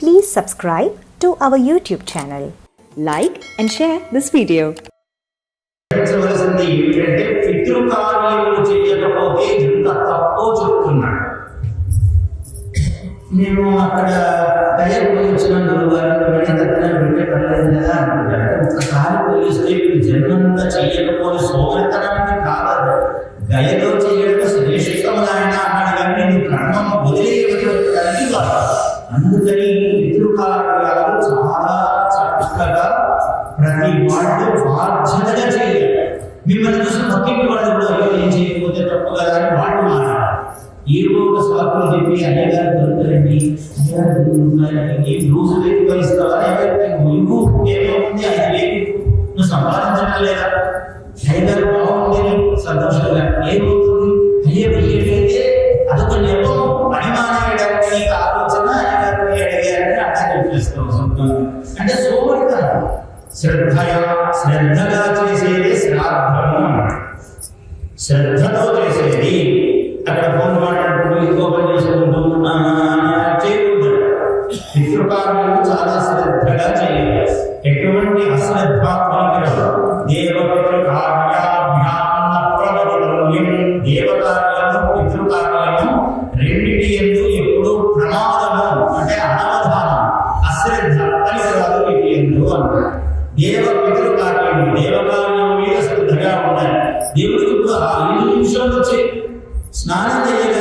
Please subscribe to our YouTube channel. like and share this video. పితృకార్యములు చేయకపోతే ఎంత తప్పో చెప్తున్నాడు మేము అక్కడ దయ గురించిన గురువారిని వెళ్ళదట్టిన పర్లేదు కదా అనుకుంటారు పోలిస్తే జన్మంతా చేయకపోతే సోమరితనానికి కాదు దయలో చేయడం శ్రేష్టము ఆయన అన్నాడు కానీ నువ్వు కర్మం వదిలేయగలిగి అందుకని చక్కగా ప్రతి వాళ్ళు బాధ్యతగా చేయాలి మిమ్మల్ని చూసి పక్కింటి వాళ్ళు కూడా అయ్యో ఏం చేయకపోతే తప్పు కదా అని వాళ్ళు మారాలి ఏవో ఒక సాకులు చెప్పి అయ్యగారు దొరుకుతారండి అయ్యగారు దొరుకుతారండి ఏం రోజు వేలు భరిస్తావా నువ్వు ఏమవుతుంది అది లేదు నువ్వు సంపాదించడం లేదా అయ్యగారు బాగుంది సంతోషంగా ఏమవుతుంది అడిగారని అర్థం అంటే సోమరితనం. శ్రద్ధగా శ్రద్ధగా చేసేది శ్రాద్ధము అన్నాడు శ్రద్ధతో చేసేది అక్కడ ఫోన్ మాట్లాడుకుంటూ ఇంకో పని చేసుకుంటూ ఆ, చేయకూడదు. చాలా శ్రద్ధగా చేయాలి. ఎటువంటి అశ్రద్ధాత్మక పనికిరాదు కార్యాభ్యాన ప్రవచనం దేవకార్యము పితృకార్యము రెండింటి ఎందుకు దేవ పితృ కార్యము దేవ కార్యము మీద శ్రద్ధగా ఉండాలి దేవుడికి ఇప్పుడు ఆ ఐదు నిమిషాలు వచ్చి స్నానం చేయగా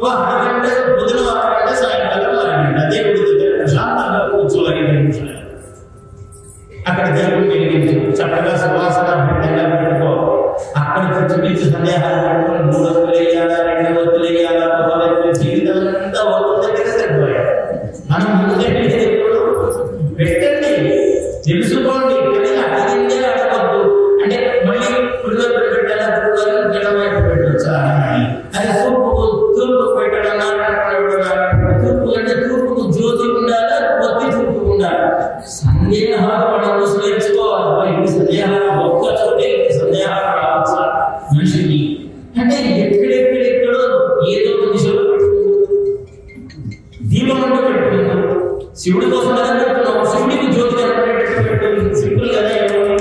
ఓ అరగంట పొద్దున అరగంట సాయంకాలం అరగంట దేవుడి దగ్గర ప్రశాంతంగా కూర్చో నిమిషాలు అక్కడ దేవుడు వెలిగించు చక్కగా సువాసన భిన్నంగా పెట్టుకో అక్కడ నుంచి సందేహాలు మూడు వస్తువులు వేయాలా రెండు వస్తువులు వేయాలా జీవితం అంతా దగ్గర సరిపోయాయి మనం పెట్టండి తెలుసుకోండి కానీ అడిగిందే అడగద్దు అంటే మళ్ళీ పుడిలో పెట్టాలా? వైపు పెట్టొచ్చా? అని. అది అంటే ఎక్కడెక్కడెక్కడో ఏదో ఒక దిశలో పెట్టుకుంటారు. దీపం అంటే పెట్టుకుంటాం శివుడి కోసం కదా పెట్టుకున్నాం. శివుడికి జ్యోతి కనపడేటట్టు సింపుల్ కదా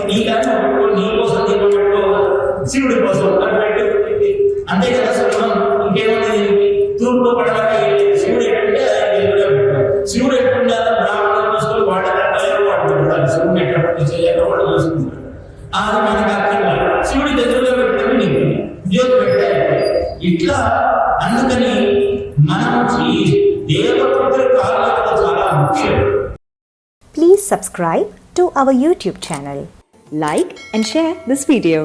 నీ కానీ పెట్టుకో నీ కోసం దీపం పెట్టుకో. శివుడి కోసం అది పెట్టు అంతే కదా సులభం. ఇంకేముంది దీనికి? తూర్పు పడక శివుడు ఎక్కడంటే శివుడు ఎక్కడుండా బ్రాహ్మణులు చూసుకొని వాళ్ళ కట్టాలి వాడు పెడతారు శివుడిని ఎక్కడ చేయాలో చూసుకుంటారు. అది అక్కడ శివుడి ఎదురుగా పెట్టడం నీకు జ్యోతి పెట్టే ఇట్లా అందుకని మనం ఈ దేవపుత్ర కార్యాలు చాలా ముఖ్యం Please subscribe to our YouTube channel. Like and share this video.